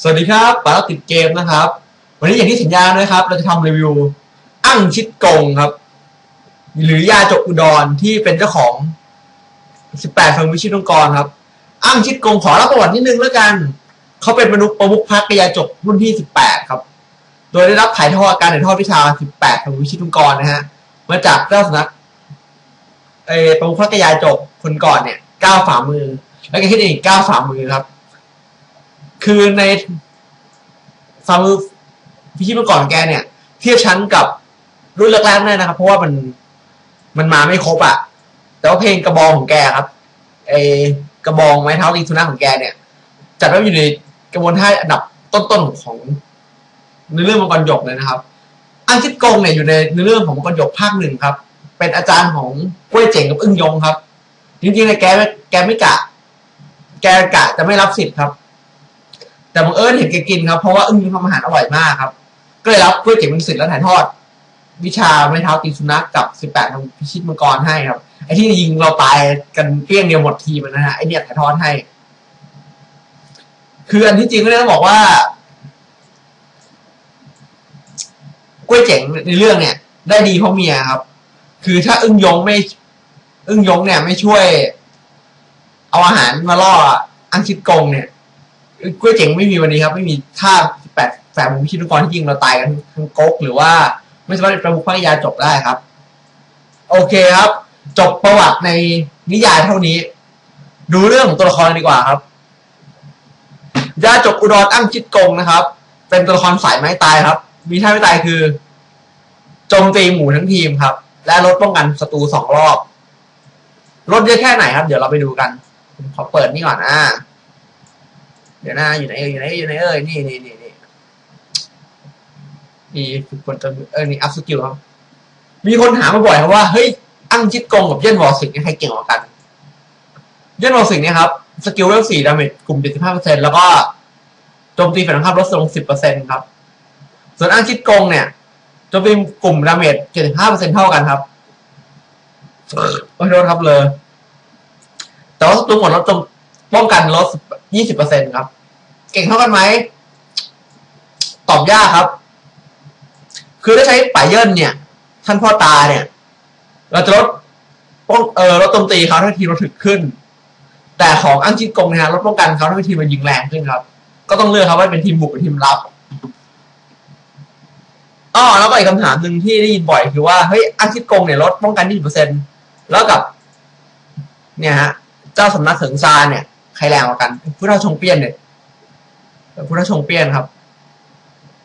สวัสดีครับปาราติดเกมนะครับ วันนี้อย่างที่สัญญานะครับ เราจะทำรีวิวอั้งชิดกงครับ หรือยาจกอุดรที่เป็นเจ้าของ 18เฟิร์มวิชิตองกรครับ อั้งชิดกงขอเล่าประวัตินิดนึงแล้วกัน เขาเป็นมนุษย์ประมุขพักกยาจกรุ่นที่ 18 ครับ โดยได้รับถ่ายทอดการถ่ายทอดวิชา 18เฟิร์มวิชิตองกรนะฮะ มาจากเจ้าสนักเอประมุขพักยาจกคนก่อนเนี่ยก้าวฝ่ามือ แล้วก็คิดอีกก้าวฝ่ามือครับ คือในฟาร์มพิชิตเมื่อก่อนแกเนี่ย เทียบชั้นกับรุ่นแรกๆแน่นะครับ เพราะว่ามันมันมาไม่ครบอะแต่ว่าเพลงกระบองของแกครับไอกระบองไม้เท้าลิงสุนัขของแกเนี่ย จัดไว้อยู่ในกระบวนท่าอันดับต้นๆของในเรื่องมังกรหยกเลยนะครับอังคิดกงเนี่ยอยู่ในในเรื่องของมังกรหยกภาคหนึ่งครับ เป็นอาจารย์ของกล้วยเจ๋งกับอึ้งยงครับ จริงๆเนี่ยแกแกไม่กะ แกกะจะไม่รับสิทธิ์ครับ แต่บังเอิญเห็นแกกินครับ เพราะว่าอึ้งทำอาหารอร่อยมากครับ ก็เลยรับกล้วยเจ๋งเป็นสิทธิ์แล้วถ่ายทอด วิชาไม้เท้าตีสุนัขกับสิบแปดทำพิชิตมังกรให้ครับ ไอ้ที่ยิงเราตายกันเกลี้ยงเดียวหมดทีมันนะฮะไอ้เนี่ยถ่ายทอดให้ คืออันที่จริงก็เลยต้องบอกว่ากล้วยเจ๋งในเรื่องเนี่ย ได้ดีเพราะเมียครับ คือถ้าอึ้งยงไม่ อึ้งยงเนี่ยไม่ช่วย เอาอาหารมาล่ออังคิดกงเนี่ย กล้วยเจ๋งไม่มีวันนี้ครับ ไม่มีท่าแปดแฝงมุมชินุกรที่ยิงเราตายกันทั้งก๊กหรือว่าไม่สามารถเป็นประมุขพระยาจบได้ครับ โอเคครับ จบประวัติในนิยายเท่านี้ ดูเรื่องของตัวละครดีกว่าครับยาจบอุดรอั้งชิดกงนะครับ เป็นตัวละครสายไม้ตายครับ มีท่าไม้ตายคือโจมตีหมู่ทั้งทีมครับ และลดป้องกันศัตรูสองรอบลดเยอะแค่ไหนครับ เดี๋ยวเราไปดูกันผมขอเปิดนี่ก่อนอ่า ดี๋ยวนะอยู่ไหนเอ่ยอยู่ไหนอยู่ไหนเอ่ยนี่นี่นี่นี่นี่ฝึกฝนจนเออนี่อัพสกิลครับมีคนถามมาบ่อยครับว่าเฮ้ยอั้งชิดกงกับเย็นวอลสิงใครเก่งกว่ากัน เย็นวอลสิงเนี่ยครับสกิลเวลสี่ดาเมจกลุ่มเจ็ดสิบห้าเปอร์เซ็นต์แล้วก็โจมตีฝ่ายตรงข้ามลดลงสิบเปอร์เซ็นต์ครับ ส่วนอั้งชิดกงเนี่ยโจมตีกลุ่มดาเมจเจ็ดสิบห้าเปอร์เซ็นต์เท่ากันครับขอโทษครับเลยแต่ว่าตัวหมดลดจมป้องกันลดยี่สิบเปอร์เซ็นต์ครับ เก่งเท่ากันไหมตอบยากครับ คือถ้าใช้ป่ายเยินเนี่ย ท่านพ่อตาเนี่ย เราจะลดป้องเออลดโจมตีเขาถ้าทีมเราถึกขึ้น แต่ของอังจิตกงเนี่ยลดป้องกันเขาถ้าทีมันยิงแรงขึ้นครับ ก็ต้องเลือกครับว่าเป็นทีมบุกหรือทีมรับอ๋อแล้วก็อีกคำถามหนึ่งที่ได้ยินบ่อยคือว่าเฮ้ยอังจิตกงเนี่ยลดป้องกันยี่สิบเปอร์เซ็นต์แล้วกับ เนี่ยฮะ เจ้าสำนักเถิงซาเนี่ยใครแรงกว่ากันพุทธชงเปี้ยนเนี่ย พุทธชงเปี้ยนครับ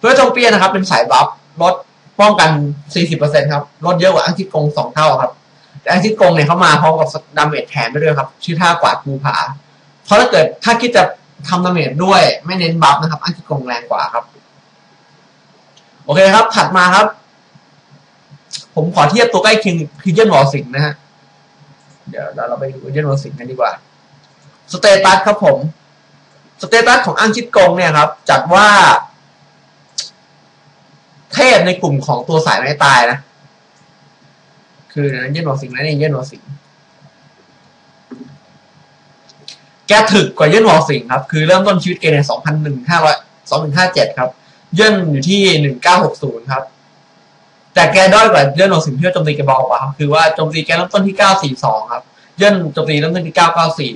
พุทธชงเปี้ยนนะครับ เป็นสายบัฟลดป้องกัน 40%ครับลดเยอะกว่าอังคิดกงสองเท่าครับ แต่อังคิดกงเนี่ยเขามาพร้อมกับดาเมจแถมไปด้วยครับ ชื่อท่ากวาดภูผา เพราะถ้าเกิดถ้าคิดจะทำดาเมจด้วยไม่เน้นบัฟนะครับ อังคิดกงแรงกว่าครับ โอเคครับ ถัดมาครับ ผมขอเทียบตัวใกล้เคียงคือเยนวอลสิงนะฮะเดี๋ยวเราไปดูเยนวอลสิงกันดีกว่าสเตตัสครับผม สเตตัสของอังชิดกงเนี่ยครับจัดว่า เทพในกลุ่มของตัวสายไม้ตายนะ คือเย็นหนอสิงนะนี่เย็นหนอสิงแกถึกกว่าเย็นหนอสิงครับ คือเริ่มต้นชีวิตแกในสองพันหนึ่งห้าร้อยสองหนึ่งห้าเจ็ดครับ เย่นอยู่ที่หนึ่งเก้าหกศูนย์ครับ แต่แกด้อยกว่าเย่นหนอสิงที่โจมตีแกบากว่าครับ คือว่าโจมตีแกเริ่มต้นที่เก้าสี่สองครับ เย่นโจมตีเริ่มต้นที่เก้าเก้าสี่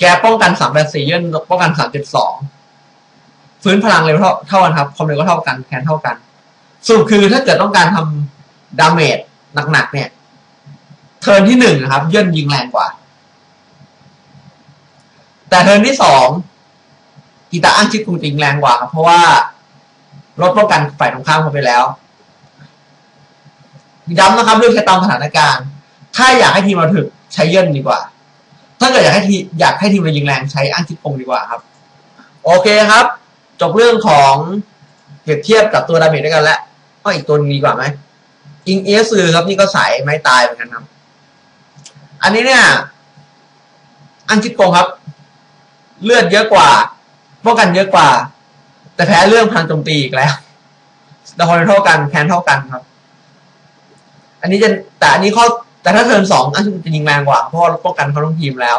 แกป้องกันสามแปดสี่เย่นป้องกันสามเจ็ดสองฟื้นพลังเร็วเท่าเท่ากันครับความเร็วก็เท่ากันแคนเท่ากันสรุปคือถ้าเกิดต้องการทำดาเมจหนักๆเนี่ย เทิร์นที่หนึ่งนะครับเย่นยิงแรงกว่า แต่เทิร์นที่สองกีตาร์อ้างชิดคุงติงแรงกว่าครับเพราะว่าลดป้องกันฝ่ายตรงข้ามเข้าไปแล้วย้ำนะครับเรื่องใช้ตามสถานการณ์ ถ้าอยากให้ทีมเราถึกใช้เย่นดีกว่า ถ้าเกิดอยากให้ทีอยากให้ทีมเรายิงแรงใช้อ้างชิดคงดีกว่าครับ โอเคครับ จบเรื่องของเปรียบเทียบกับตัวดาเมจด้วยกันแล้วก็อีกตัวนึงดีกว่าไหมอิงเอสซือครับนี่ก็สายไม้ตายเหมือนกันครับ อันนี้เนี่ยอังคิดโกงครับ เลือดเยอะกว่าป้องกันเยอะกว่า แต่แพ้เรื่องพังโจมตีอีกแล้วแต่คนเท่ากันแพ้เท่ากันครับ อันนี้จะแต่อันนี้ข้อ แต่ถ้าเทิร์นสองอันจะยิงแรงกว่าเพราะป้องกันเขาต้องทีมแล้ว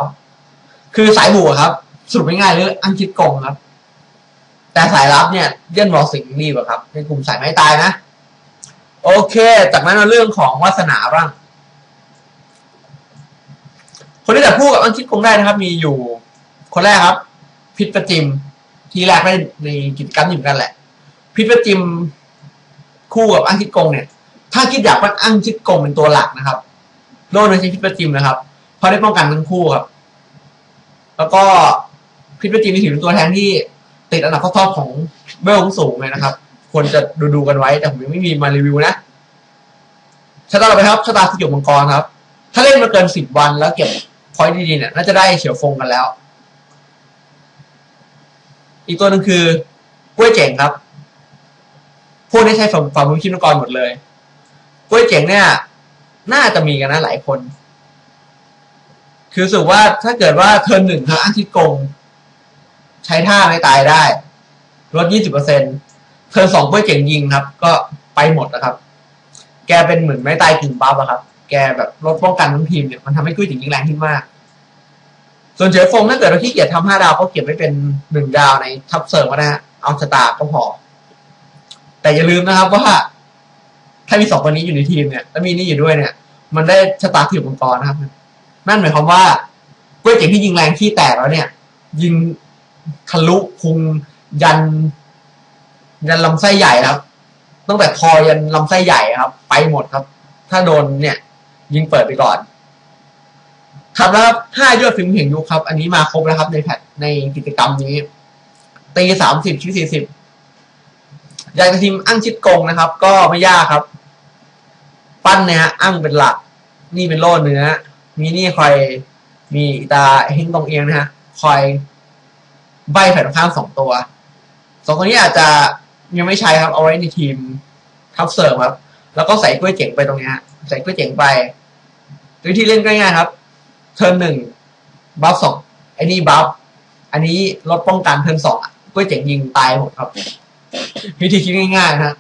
คือสายบวกครับ สรุปง่ายๆเลยอังคิดโกงครับ แต่สายลับเนี่ยเยื่นบอกสิ่งนี้แบบครับในกลุ่มสายไม้ตายนะ โอเค จากนั้นเรื่องของวาสนาบ้าง คนที่จะพูดกับอังคิดคงได้นะครับ มีอยู่ คนแรกครับ พิษประจิม ทีแรกได้ในกิจกรรมอยู่กันแหละ พิษประจิมคู่กับอังคิดกงเนี่ย ถ้าคิดอยากเป็นอังคิดกงเป็นตัวหลักนะครับ โดนในใช้พิษประจิมนะครับเพราะได้ป้องกันทั้งคู่ครับ แล้วก็พิษประจิมมีถือเป็นตัวแทนที่ติดอันดับท็อปของเบลสูงเลยนะครับ ควรจะดูดูกันไว้ แต่ผมยังไม่มีมารีวิวนะชะตาต่อไปครับชะตาสกิลมังกรครับ ถ้าเล่นมาเกินสิบวันแล้วเก็บพอยต์ดีๆเนี่ยน่าจะได้เฉียวฟงกันแล้ว อีกตัวหนึ่งคือกล้วยเจ๋งครับ พวกนี้ใช้ฝั่งฝั่งมือคิดมังกรหมดเลย กล้วยเจ๋งเนี่ย น่าจะมีกันนะหลายคน คือสึกว่าถ้าเกิดว่าเทิร์นหนึ่งทางอันทิโกง ใช้ท่าไม่ตายได้ลดยี่สิบเปอร์เซ็นเทิร์นสองกล้วยเจ๋งยิงครับ ก็ไปหมดนะครับ แกเป็นเหมือนไม่ตายกึ่งบัฟอะครับ แกแบบลดป้องกันทั้งทีมเนี่ยมันทำให้กล้ยเจ๋งยิงแรงขึ้นมาก ส่วนเฉยฟงถ้าเกิดเราที่เกียรทำห้าดาวก็เก็บไว้เป็นหนึ่งดาวในทับเสริมก็ได้เอาสตาร์ก็พอ แต่อย่าลืมนะครับว่า ถ้ามีสองคนนี้อยู่ในทีมเนี่ยแล้วมีนี่อยู่ด้วยเนี่ย มันได้ชะตาถีบมังกรนะครับ นั่นหมายความว่ากล้วยเจ๋งที่ยิงแรงที่แตกแล้วเนี่ย ยิงทะลุพุงยัน ยันลำไส้ใหญ่ครับตั้งแต่คอยันลำไส้ใหญ่ครับ ไปหมดครับ ถ้าโดนเนี่ย ยิงเปิดไปก่อนครับแล้วห้ายอดฟิล์มเห็นยุคครับ อันนี้มาครบแล้วครับ ในแพทในกิจกรรมนี้ตีสามสิบชิ้สี่สิบอยากจะทีมอั้งชิดกงนะครับ ก็ไม่ยากครับ ปั้นนี่ยฮะอั้งเป็นหลัก นี่เป็นโล่เนื้อมีนี่คอยมีตาเฮงตรงเอียงนะฮะคอยใบแผ่นข้างสองตัวสองคนนี้อาจจะยังไม่ใช้ครับเอาไว้ในทีมทับเสริมครับ แล้วก็ใส่กล้วยเจ๋งไปตรงนี้ฮะใส่กล้วยเจ๋งไปวิธีเล่นก็ง่ายครับ เทิร์นหนึ่งบัฟสองไอ้นี่บัฟอันนี้ลดป้องกันเทิร์นสองกล้วยเจ๋งยิงตายหมดครับ วิธีคิดง่ายๆนะฮะ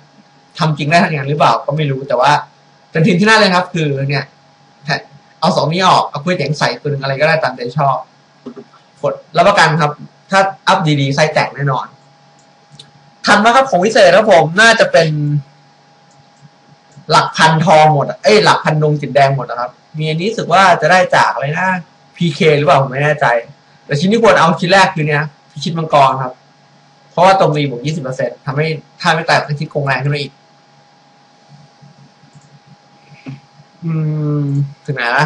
ทำจริงได้ทั้งอย่างหรือเปล่าก็ไม่รู้แต่ว่า เป็นทีมที่น่าเลยครับ คือเนี่ยเอาสองนี้ออกเอากล้วยเจ๋งใส่ตัวนึงอะไรก็ได้ตามใจชอบกดรับประกันครับ ถ้าอัพดีๆไส้แตกแน่นอนทันมาครับของวิเศษครับผมน่าจะเป็น หลักพันทองหมดเอ้ยหลักพันดงจิตแดงหมดนะครับ มีอันนี้สึกว่าจะได้จากอะไรนะ PK หรือเปล่าผมไม่แน่ใจ แต่ชิ้นที่ควรเอาชิ้นแรกคือเนี้ยพิชิตมังกรครับ เพราะว่าตรงรีบวกยี่สิบเปอร์เซ็นต์ทำให้ถ้าไม่แตกพิชิตโกงแรงขึ้นมาอีก อืมถึงไหนละ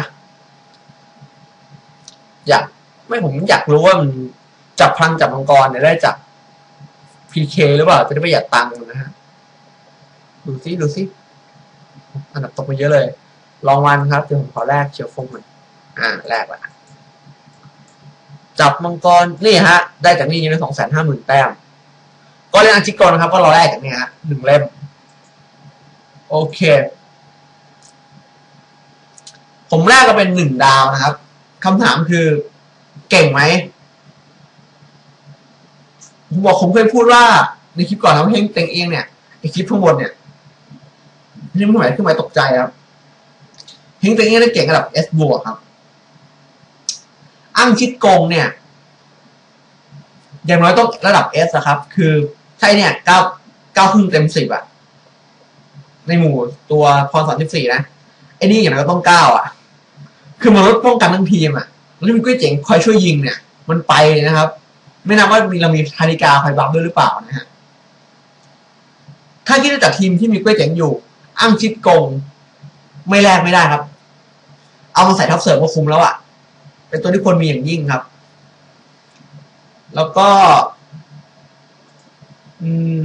อยากไม่ผมอยากรู้ว่ามันจับพลังจับมังกรเนี่ยได้จาก PK หรือเปล่า จะได้ประหยัดตังค์นะฮะ ดูซิดูซิอันดับตกไปเยอะเลย ลองวันครับเดี๋ยวผมขอแรกเชียวฟงมันอ่าแรกละจับมังกรนี่ฮะ ได้จากนี่ยังได้สองแสนห้าหมื่นแต้ม ก็เล่นอันชิกรนะครับ ก็รอแรกจากนี้ฮะหนึ่งเล่ม โอเค ผมแรกก็เป็นหนึ่งดาวนะครับคำถามคือเก่งไหมผมบอกผมเคยพูดว่าในคลิปก่อนเราเฮงเต็งเองเนี่ยไอคลิปข้างบนเนี่ยนี่มันทำไมขึ้นมาตกใจครับเฮงเต็งเองได้เก่งระดับ S บวกครับ อ้างชิดโกงเนี่ยอย่างน้อยต้องระดับ S นะครับ คือใช่เนี่ยเก้าเก้าครึ่งเต็มสิบอะในหมู่ตัวพรสามสิบสี่นะไอ้นี่อย่างน้อยก็ต้องเก้าอะ คือมันลดป้องกันทั้งทีมอะแล้วมีกุ้ยเจ๋งคอยช่วยยิงเนี่ย มันไปเลยนะครับ ไม่นับว่ามีเรามีธาริกาคอยบัฟด้วยหรือเปล่านะฮะถ้าคิดจากทีมที่มีกุ้ยเจ๋งอยู่ อ้างชิดกง ไม่แลกไม่ได้ครับ เอามาใส่ทับเสริมก็คุ้มแล้วอะ่ะ เป็นตัวที่ควรมีอย่างยิ่งครับ แล้วก็ อืม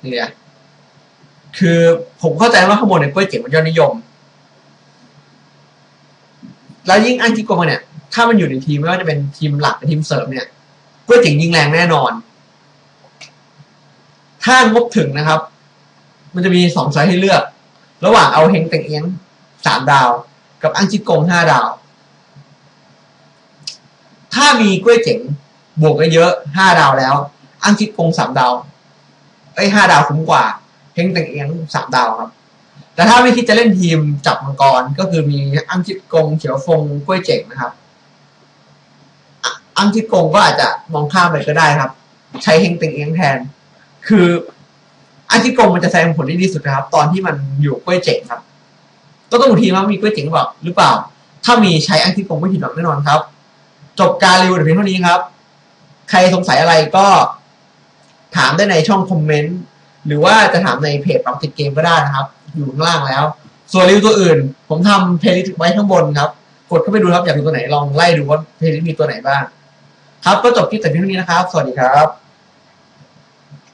เนี่ยคือผมเข้าใจว่าข้างบนในกุ้ยเจ๋งมันยอดนิยม แล้วยิ่งอันที่โกงเนี่ย ถ้ามันอยู่ในทีมไม่ว่าจะเป็นทีมหลักหรือทีมเสริมเนี่ยกุ้ยเจ๋งยิงแรงแน่นอน ถ้างบถึงนะครับ มันจะมีสองไซส์ให้เลือก ระหว่างเอาเฮงเต็งเอียงสามดาว กับอังชิโกงห้าดาว ถ้ามีกล้วยเจ๋งบวกก็เยอะห้าดาวแล้ว อังชิโกงสามดาวไอ้ห้าดาวคุ้มกว่า เฮงเต็งเอียงสามดาวครับ แต่ถ้าไม่คิดจะเล่นทีมจับมังกรก็คือมีอังชิโกงเขียวฟงกล้วยเจ๋งนะครับ อังชิดกงก็อาจจะมองข้ามไปก็ได้ครับ ใช้เฮงต็งเองแทน คืออังชิดกงมันจะแสดงผลได้ดีสุดนะครับ ตอนที่มันอยู่กล้วยเจ๋งครับ ก็ต้องดูทีว่ามีกล้วยเจ๋งหรือเปล่าหรือเปล่า ถ้ามีใช้อังชิดกงไม่ผิดหวังแน่นอนครับ จบการรีวิวเพียงเท่านี้ครับ ใครสงสัยอะไรก็ถามได้ในช่องคอมเมนต์หรือว่าจะถามในเพจปรับติดเกมก็ได้นะครับ อยู่ข้างล่างแล้ว ส่วนรีวิวตัวอื่น ผมทำเพลย์ลิสต์ไว้ข้างบนครับ กดเข้าไปดูครับอยากดูตัวไหนลองไล่ดูว่าเพลย์ลิสต์มีตัวไหนบ้าง ครับก็จบคลิปแต่เพียงเท่านี้นะครับ สวัสดีครับ